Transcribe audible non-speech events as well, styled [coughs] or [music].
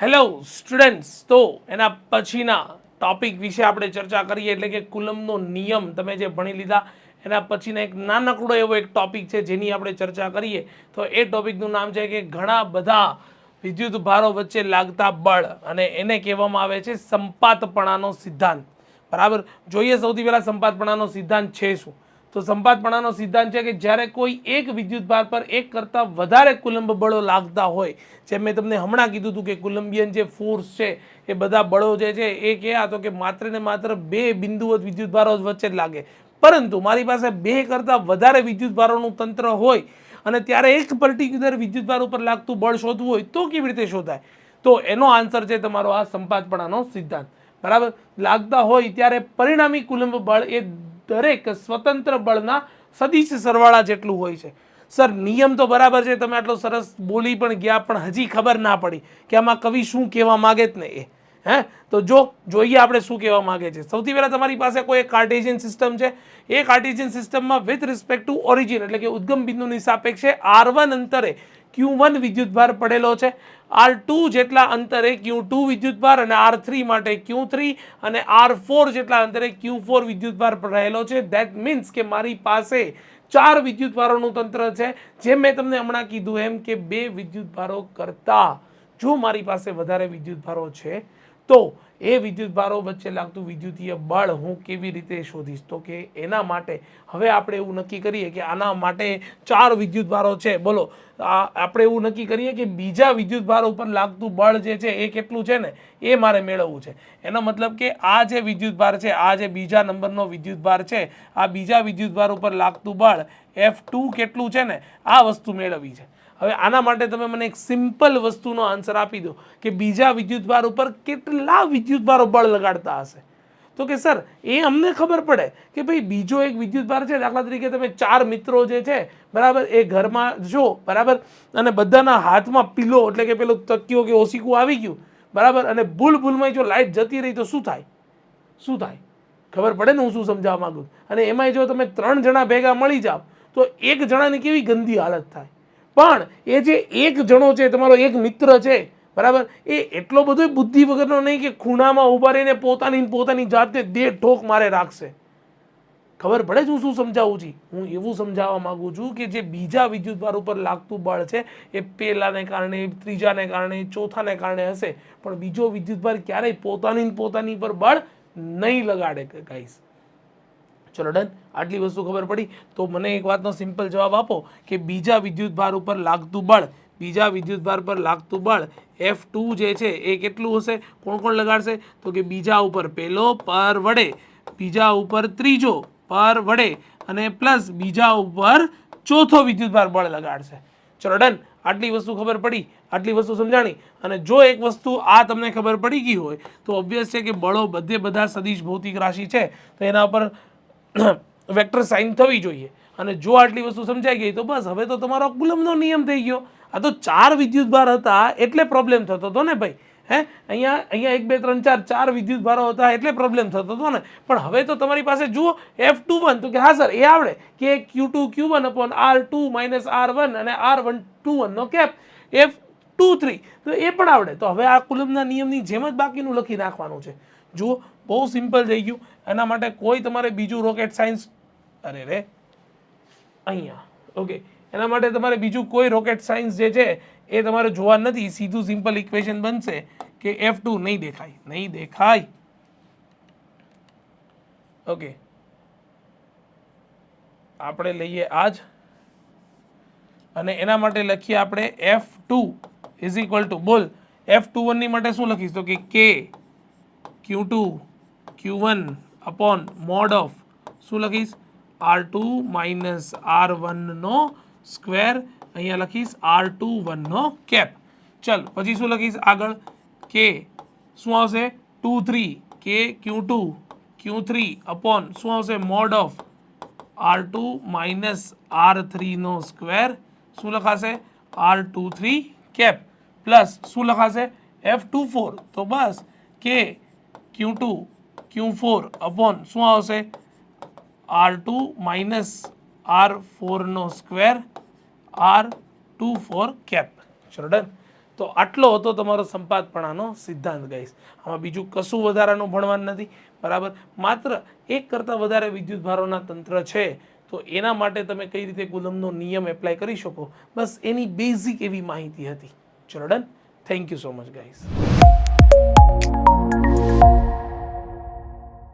Hello students તો એના પછીના ટોપિક વિશે આપણે ચર્ચા કરીએ, એટલે કે કુલમનો નિયમ. તમે જે ભણી લીધા, એના પછીના એક નાનકડો એવો એક ટોપિક છે જેની આપણે ચર્ચા કરીએ. તો એ ટોપિકનું નામ છે કે ઘણા બધા વિદ્યુત ભારો વચ્ચે લાગતા બળ, અને એને કહેવામાં આવે છે સંપાતપણાનો સિદ્ધાંત. બરાબર? જોઈએ સૌથી પહેલાં સંપાતપણાનો સિદ્ધાંત છે શું? તો સંપાતપણાનો સિદ્ધાંત છે કે જ્યારે કોઈ એક વિદ્યુત ભાર પર એક કરતાં વધારે કુલંબ બળો લાગતા હોય, જેમ મેં તમને હમણાં કીધું હતું કે કુલંબિયન જે ફોર્સ છે, એ બધા બળો જે છે, એ કહેવા તો કે માત્ર ને માત્ર બે બિંદુઓ વિદ્યુત ભારો જ વચ્ચે જ લાગે. પરંતુ મારી પાસે બે કરતાં વધારે વિદ્યુત ભારોનું તંત્ર હોય અને ત્યારે એક પર્ટિક્યુલર વિદ્યુતભાર ઉપર લાગતું બળ શોધવું હોય, તો કેવી રીતે શોધાય? તો એનો આન્સર છે તમારો આ સંપાતપણાનો સિદ્ધાંત. બરાબર? લાગતા હોય ત્યારે પરિણામી કુલંબ બળ એ દરેક સ્વતંત્ર બળના સદીશ સરવાળા જેટલું હોય છે. સર, નિયમ તો બરાબર છે, તમે આટલો સરસ બોલી પણ ગયા, પણ હજી ખબર ના પડી કે આમાં કવિ શું કહેવા માગે જ ને એ. હે? તો જો જોઈએ આપણે શું કહેવા માંગે છે. સૌથી પહેલાં તમારી પાસે કોઈ એક કાર્ટેશિયન સિસ્ટમ છે. એ કાર્ટેશિયન સિસ્ટમમાં વિથ રિસ્પેક્ટ ટુ ઓરિજિન એટલે કે ઉદ્ગમ બિંદુની સાપેક્ષે આર વન અંતરે ક્યુ વન વિદ્યુતભાર પડેલો છે. આર ટુ જેટલા અંતરે ક્યુ ટુ વિદ્યુતભાર અને આર થ્રી માટે ક્યુ થ્રી અને આર ફોર જેટલા અંતરે ક્યુ ફોર વિદ્યુતભાર રહેલો છે. દેટ મીન્સ કે મારી પાસે ચાર વિદ્યુતભારોનું તંત્ર છે. જેમ મેં તમને હમણાં કીધું એમ કે બે વિદ્યુતભારો કરતાં જો મારી પાસે વધારે વિદ્યુતભારો છે તો એ વિદ્યુતભારો વચ્ચે લાગતું વિદ્યુતીય બળ હું કેવી રીતે શોધીશ? તો કે એના માટે હવે આપણે એવું નક્કી કરીએ કે આના માટે ચાર વિદ્યુતભારો છે. બોલો, આ આપણે એવું નક્કી કરીએ કે બીજા વિદ્યુતભાર ઉપર લાગતું બળ જે છે એ કેટલું છે ને? એ મારે મેળવવું છે. એનો મતલબ કે આ જે વિદ્યુતભાર છે, આ જે બીજા નંબરનો વિદ્યુતભાર છે, આ બીજા વિદ્યુતભાર ઉપર લાગતું બળ એફ ટુ કેટલું છે ને? આ વસ્તુ મેળવવી છે. હવે આના માટે તમે મને એક સિમ્પલ વસ્તુનો આન્સર આપી દો કે બીજા વિદ્યુતભાર ઉપર કેટલા વિદ્યુતભારો બળ લગાડતા હશે. તો કે સર, એ અમને ખબર પડે કે ભાઈ બીજો એક વિદ્યુતભાર છે, દાખલા તરીકે તમે ચાર મિત્રો જે છે, બરાબર, એ ઘરમાં જો, બરાબર, અને બધાના હાથમાં પીલો, એટલે કે પેલું તક્યો કે ઓસીકું આવી ગયું, બરાબર, અને ભૂલ ભૂલમાં જો લાઇટ જતી રહી તો શું થાય? શું થાય? ખબર પડે ને હું શું સમજાવવા માંગુ અને એમાંય જો તમે ત્રણ જણા ભેગા મળી જાઓ, તો એક જણાની કેવી ગંદી હાલત થાય? પણ એ જે એક જણો છે, તમારો એક મિત્ર છે, બરાબર? એ એટલો બધો બુદ્ધિ વગરનો નહીં કે ખૂણામાં ઊભા રહીને પોતાની પોતાની જાતને દે ઠોક મારે રાખશે. ખબર પડે જ હું શું સમજાવું છું? હું એવું સમજાવવા માંગુ છું કે જે બીજા વિદ્યુતભાર ઉપર લાગતું બળ છે, એ પહેલાને કારણે, ત્રીજાને કારણે, ચોથાને કારણે હશે. પણ બીજો વિદ્યુતભાર ક્યારેય પોતાની પોતાની પર બળ નહીં લગાડે ગાઈસ. ચલો ડન આટલી વસ્તુ ખબર પડી? તો મને એક વાતનો સિમ્પલ જવાબ આપો કે બીજા વિદ્યુતભાર ઉપર લાગતું બળ, બીજા વિદ્યુતભાર પર લાગતું બળ એફ ટુ જે છે, એ કેટલું હશે? કોણ કોણ લગાડશે? તો કે બીજા ઉપર પહેલો પર વડે, બીજા ઉપર ત્રીજો પર વડે અને પ્લસ બીજા ઉપર ચોથો વિદ્યુતભાર બળ લગાડશે. ચલો, ડન. આટલી વસ્તુ ખબર પડી, આટલી વસ્તુ સમજાણી. અને જો એક વસ્તુ આ તમને ખબર પડી ગઈ હોય, તો ઓબ્વિયસ છે કે બળો બધે બધા સદીશ ભૌતિક રાશિ છે. તો એના ઉપર [coughs] વેક્ટર સાઇન થવી જોઈએ. અને જો આટલી વસ્તુ સમજાઈ ગઈ, તો બસ, હવે તો તમારો કુલમનો નિયમ થઈ ગયો. આ તો ચાર વિદ્યુતભાર હતા, એટલે પ્રોબ્લેમ થતો હતો ને ભાઈ? હે? અહીંયા અહીંયા એક, બે, ત્રણ, ચાર ચાર વિદ્યુતભારો હતા, એટલે પ્રોબ્લેમ થતો હતો ને? પણ હવે તો તમારી પાસે જુઓ એફ ટુ વન તો કે હા સર, એ આવડે કે Q two Q one upon R two minus R one અને આર વન ટુ વનનો કેપ. એફ ટુ થ્રી તો એ પણ આવડે. તો હવે આ કુલમના નિયમની જેમ જ બાકીનું લખી નાખવાનું છે. જુઓ, બહુ સિમ્પલ થઈ ગયું. એના માટે કોઈ તમારે બીજું રોકેટ સાયન્સ અરે રે. અહીંયા. ઓકે એના માટે તમારે બીજું કોઈ રોકેટ સાયન્સ જે છે, એ તમારે જોવા નથી. સીધું સિમ્પલ ઇક્વેશન બનશે કે એફ ટુ નહીં દેખાય. નહીં દેખાય. ઓકે આપણે લઈએ આજ. અને એના માટે લખીએ આપણે F two is equal to બોલ એફ ટુ વનની માટે શું લખીશ તો કે કે Q two Q one upon mod of શું લખીશ આર ટુ માઇનસ આર વનનો સ્ક્વેર અહીંયા લખીશ આર ટુ વનનો કેપ ચલ પછી શું લખીશ આગળ કે શું આવશે ટુ થ્રી કે Q two Q three upon શું આવશે mod of R two minus R થ્રીનો square શું લખાશે R two three cap plus શું લખાશે? એફ ટુ ફોર તો બસ. કે Q two Q four upon શું આવશે? R two minus R ફોરનો square R two four cap ચલો તો આટલો હતો તમારો સંપાદપણાનો સિદ્ધાંત ગાઈશ આમાં બીજું કશું વધારાનું ભણવાનું નથી. બરાબર? માત્ર એક કરતાં વધારે વિદ્યુત ભારોના તંત્ર છે. તો એના માટે તમે કઈ રીતે કુલમનો નિયમ એપ્લાય કરી શકો? બસ એની બેઝિક એવી માહિતી હતી. children. Thank you so much, guys.